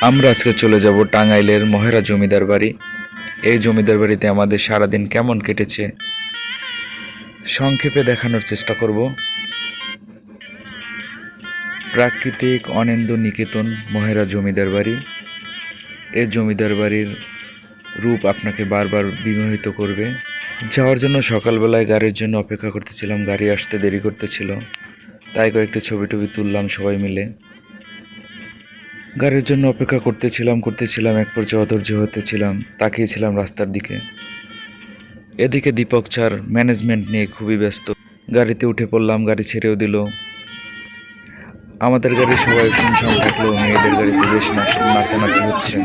আমরা আজকে চলে যাব টাঙ্গাইলের মহেরা জমিদার বাড়ি। এই জমিদার বাড়িতে আমাদের সারাদিন কেমন কেটেছে, সংক্ষেপে দেখানোর চেষ্টা করব। প্রাকৃতিক অনেন্দু নিকেতন মহেরা জমিদার বাড়ি। এই জমিদার বাড়ির রূপ আপনাকে বারবার বিমোহিত করবে। যাওয়ার জন্য সকালবেলায় গাড়ির জন্য অপেক্ষা করতেছিলাম, গাড়ি আসতে দেরি করতেছিল। তাই কয়েকটি ছবি টবি তুললাম সবাই মিলে। গাড়ির জন্য অপেক্ষা করতেছিলাম করতেছিলাম, এক পর্যায়ে অধৈর্য হতেছিলাম, তাকিয়েছিলাম রাস্তার দিকে। এদিকে দীপক চার ম্যানেজমেন্ট নিয়ে খুবই ব্যস্ত। গাড়িতে উঠে পড়লাম, গাড়ি ছেড়েও দিল। আমাদের গাড়ি সবাই শুনশান থাকলেও মেয়েদের গাড়িতে বেশ নাচ- নাচানাচি হচ্ছে।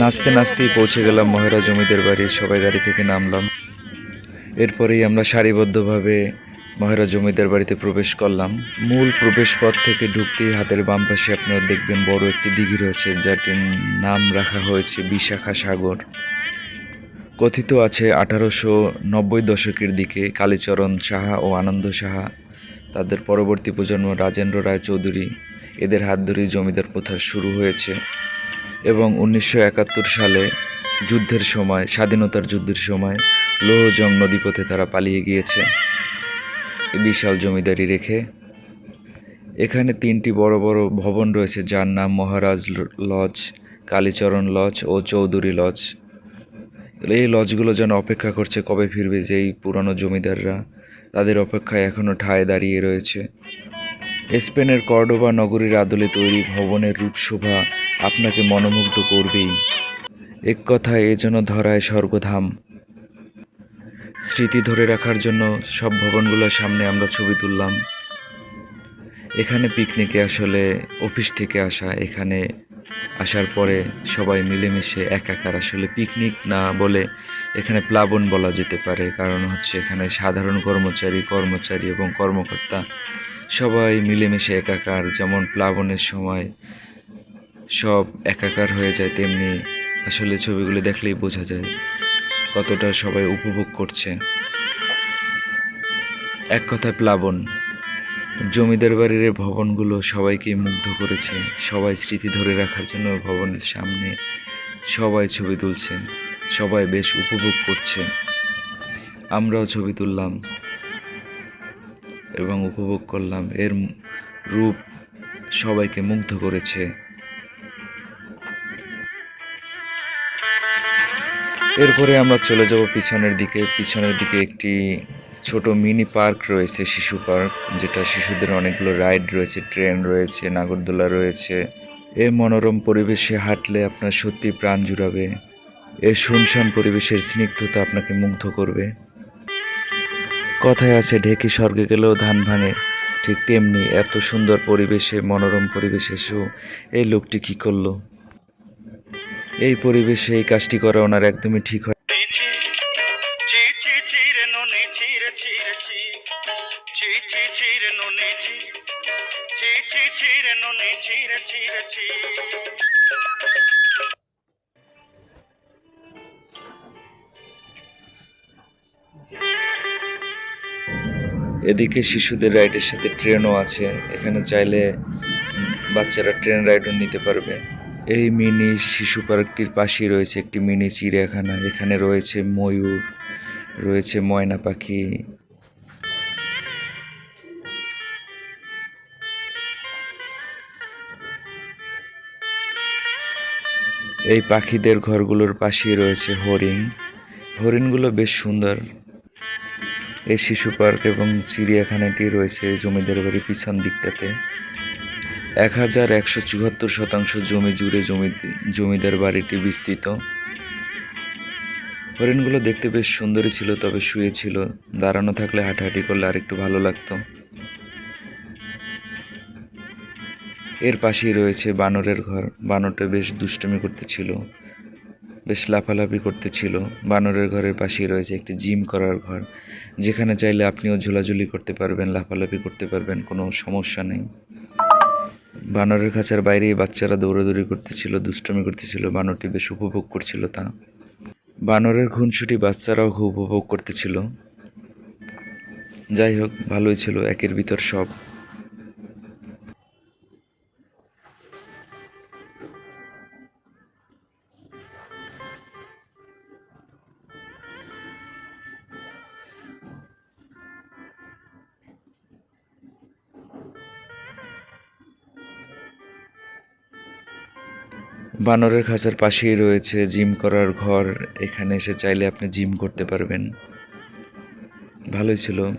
নাচতে নাচতেই পৌঁছে গেলাম মহেরা জমিদের বাড়ি সবাই গাড়ি থেকে নামলাম। এরপরেই আমরা সারিবদ্ধভাবে মহেরা জমিদার বাড়িতে প্রবেশ করলাম। মূল প্রবেশ পথ থেকে ঢুকতেই হাতের বাম পাশে আপনারা দেখবেন বড় একটি দিঘি রয়েছে, যাটির নাম রাখা হয়েছে বিশাখা সাগর। কথিত আছে আঠারোশো নব্বই দশকের দিকে কালীচরণ সাহা ও আনন্দ সাহা, তাদের পরবর্তী প্রজন্ম রাজেন্দ্র রায় চৌধুরী এদের হাত ধরেই জমিদার প্রথা শুরু হয়েছে। এবং উনিশশো একাত্তর সালে যুদ্ধের সময়, স্বাধীনতার যুদ্ধের সময় লৌহজং নদীপথে তারা পালিয়ে গিয়েছে। বিশাল জমিদারি রেখে এখানে তিনটি বড় বড় ভবন রয়েছে, যার নাম মহারাজ লজ, কালীচরণ লজ ও চৌধুরী লজ। এই লজগুলো যেন অপেক্ষা করছে কবে ফিরবে যেই পুরনো জমিদাররা, তাদের অপেক্ষায় এখনও ঠায় দাঁড়িয়ে রয়েছে। স্পেনের কর্ডোবা নগরীর আদলে তৈরি ভবনের রূপশোভা আপনাকে মনোমুগ্ধ করবেই। এক কথায় এ যেন ধরায় স্বর্গধাম। স্মৃতি ধরে রাখার জন্য সব ভবনগুলোর সামনে আমরা ছবি তুললাম। এখানে পিকনিকে আসলে অফিস থেকে আসা, এখানে আসার পরে সবাই মিলেমিশে একাকার। আসলে পিকনিক না বলে এখানে প্লাবন বলা যেতে পারে, কারণ হচ্ছে এখানে সাধারণ কর্মচারী কর্মচারী এবং কর্মকর্তা সবাই মিলেমিশে একাকার। যেমন প্লাবনের সময় সব একাকার হয়ে যায়, তেমনি আসলে ছবিগুলো দেখলেই বোঝা যায় কতটা সবাই উপভোগ করছে। এক কথায় প্লাবন। জমিদার বাড়ির ভবনগুলো সবাইকে মুগ্ধ করেছে। সবাই স্মৃতি ধরে রাখার জন্য ভবনের সামনে সবাই ছবি তুলছে। সবাই বেশ উপভোগ করছে। আমরাও ছবি তুললাম এবং উপভোগ করলাম। এর রূপ সবাইকে মুগ্ধ করেছে। এরপরে আমরা চলে যাব পিছনের দিকে। পিছনের দিকে একটি ছোট মিনি পার্ক রয়েছে, শিশু পার্ক, যেটা শিশুদের অনেকগুলো রাইড রয়েছে, ট্রেন রয়েছে, নাগরদোলা রয়েছে। এ মনোরম পরিবেশে হাঁটলে আপনার সত্যি প্রাণ জুড়াবে। এর শুনশান পরিবেশের স্নিগ্ধতা আপনাকে মুগ্ধ করবে। কথায় আছে, ঢেকি স্বর্গে গেলেও ধান ভাঙে। ঠিক তেমনি এত সুন্দর পরিবেশে, মনোরম পরিবেশে এসেও এই লোকটি কী করল? এই পরিবেশে এই কাজটি করা ওনার একদমই ঠিক হয় এদিকে শিশুদের রাইডের সাথে ট্রেনও আছে, এখানে চাইলে বাচ্চারা ট্রেন রাইডও নিতে পারবে। এই মিনি শিশু পার্কটির পাশেই রয়েছে একটি মিনি চিড়িয়াখানা, এখানে রয়েছে ময়ূর, রয়েছে ময়না পাখি এই পাখিদের ঘরগুলোর পাশেই রয়েছে হরিণ। হরিণগুলো বেশ সুন্দর। এই শিশু পার্ক এবং চিড়িয়াখানাটি রয়েছে জমিদার বাড়ির পিছন দিকটাতে। এক হাজার একশো চুয়াত্তর শতাংশ জমি জুড়ে জমি, জমিদার বাড়িটি বিস্তৃত। হরিণগুলো দেখতে বেশ সুন্দরই ছিল, তবে শুয়ে ছিল। দাঁড়ানো থাকলে হাঁটাহাঁটি করলে আরেকটু ভালো লাগতো। এর পাশেই রয়েছে বানরের ঘর। বানরটা বেশ দুষ্টুমি করতেছিল, বেশ লাফালাফি করতেছিল। বানরের ঘরের পাশেই রয়েছে একটি জিম করার ঘর। যেখানে চাইলে আপনিও ঝোলাঝুলি করতে পারবেন, লাফালাফি করতে পারবেন, কোনো সমস্যা নেই। বানরের খাঁচার বাইরেই বাচ্চারা দৌড়াদৌড়ি করতেছিল, দুষ্টমি করতেছিল। বানরটি বেশ উপভোগ করছিল তা। বানরের খুনসুটি বাচ্চারাও খুব উপভোগ করতেছিল। যাই হোক, ভালোই ছিল, একের ভিতর সব। বানরের খাঁচার পাশেই রয়েছে জিম করার ঘর। এখানে এসে চাইলে আপনি জিম করতে পারবেন। ভালোই ছিল।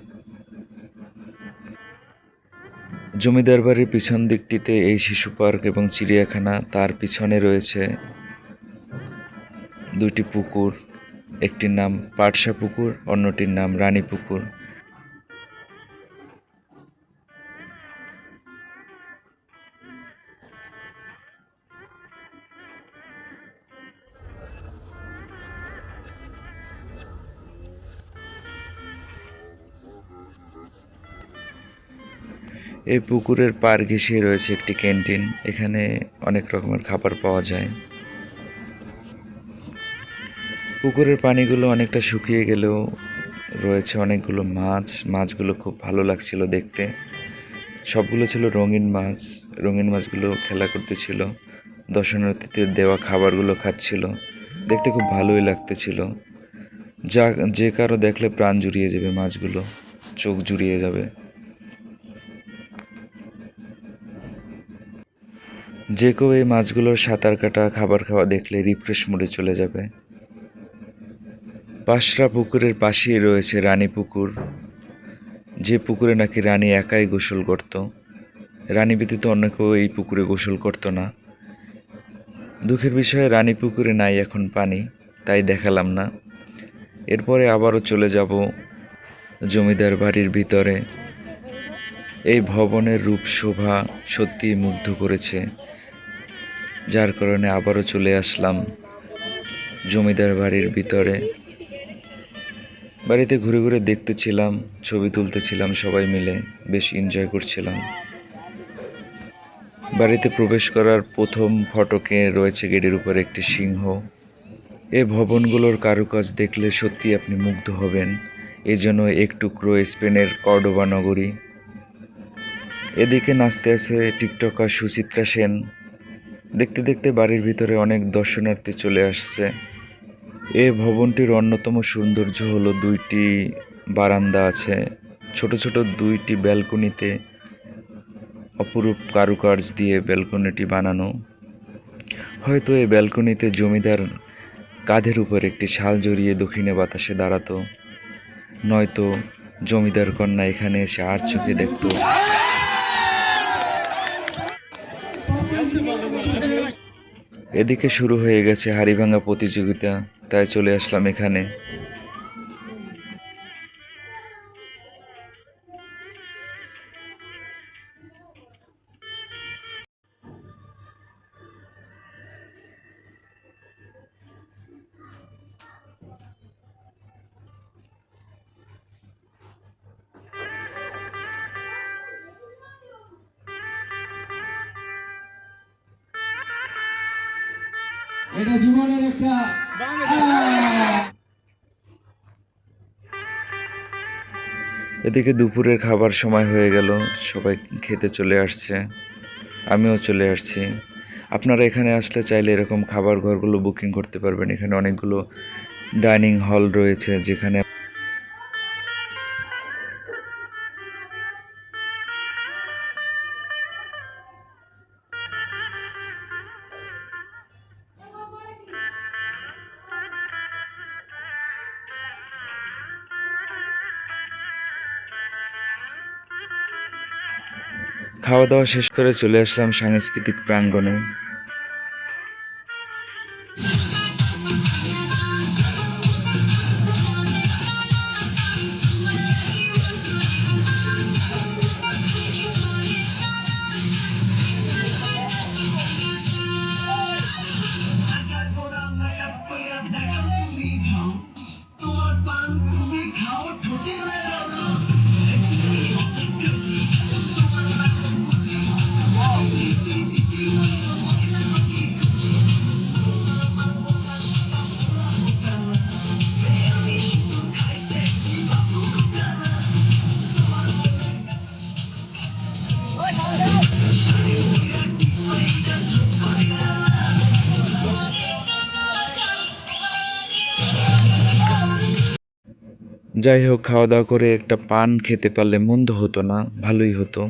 জমিদার বাড়ির পিছন দিকটিতে এই শিশু পার্ক এবং চিড়িয়াখানা, তার পিছনে রয়েছে দুইটি পুকুর। একটির নাম পাটসা পুকুর, অন্যটির নাম রানী পুকুর। এই পুকুরের পার ঘেঁষিয়ে রয়েছে একটি ক্যান্টিন। এখানে অনেক রকমের খাবার পাওয়া যায়। পুকুরের পানিগুলো অনেকটা শুকিয়ে গেলেও রয়েছে অনেকগুলো মাছ। মাছগুলো খুব ভালো লাগছিল দেখতে। সবগুলো ছিল রঙিন মাছ। রঙিন মাছগুলো খেলা করতেছিল। দর্শনার্থীদের দেওয়া খাবারগুলো খাচ্ছিল। দেখতে খুব ভালোই লাগতেছিল। যা, যে কারও দেখলে প্রাণ জুড়িয়ে যাবে মাছগুলো। চোখ জুড়িয়ে যাবে। যে কেউ এই মাছগুলোর সাঁতার কাটা, খাবার খাওয়া দেখলে রিফ্রেশ মুডে চলে যাবে। পাশরা পুকুরের পাশেই রয়েছে রানী পুকুর। যে পুকুরে নাকি রানী একাই গোসল করত। রানী ব্যতীত অন্য কেউ এই পুকুরে গোসল করত না। দুঃখের বিষয়ে, রানী পুকুরে নাই এখন পানি, তাই দেখালাম না। এরপরে আবারও চলে যাব জমিদার বাড়ির ভিতরে। এই ভবনের রূপ শোভা সত্যিই মুগ্ধ করেছে। যার কারণে আবারও চলে আসলাম জমিদার বাড়ির ভিতরে। বাড়িতে ঘুরে ঘুরে দেখতেছিলাম, ছবি তুলতেছিলাম সবাই মিলে, বেশ এনজয় করছিলাম। বাড়িতে প্রবেশ করার প্রথম ফটকে রয়েছে গেটের উপর একটি সিংহ। এ ভবনগুলোর কারুকাজ দেখলে সত্যি আপনি মুগ্ধ হবেন। এই জন্য এক টুকরো স্পেনের কর্ডোবা নগরী। এদিকে নাচতে আছে টিকটকার সুচিত্রা সেন। দেখতে দেখতে বাড়ির ভিতরে অনেক দর্শনার্থী চলে আসছে। এ ভবনটির অন্যতম সৌন্দর্য হলো দুইটি বারান্দা আছে। ছোট ছোট দুইটি ব্যালকনিতে অপরূপ কারুকার্য দিয়ে ব্যালকনিটি বানানো। হয়তো এই ব্যালকনিতে জমিদার কাঁধের উপর একটি শাল জড়িয়ে দক্ষিণে বাতাসে দাঁড়াতো। নয়তো জমিদার কন্যা এখানে এসে আর চোখে দেখতো। এদিকে শুরু হয়ে গেছে হাড়ি ভাঙা প্রতিযোগিতা তাই চলে আসলাম এখানে। এটা জীবনের একটা এদিকে দুপুরের খাবার সময় হয়ে গেল, সবাই খেতে চলে আসছে, আমিও চলে আসছি। আপনারা এখানে আসলে চাইলে এরকম খাবার ঘরগুলো বুকিং করতে পারবেন, এখানে অনেকগুলো ডাইনিং হল রয়েছে, যেখানে খাওয়া দাওয়া শেষ করে চলে আসলাম সাংস্কৃতিক প্রাঙ্গণে। যাই হোক খাওয়া দাওয়া করে একটা পান খেতে পারলে মন্দ হতো না ভালোই হতো।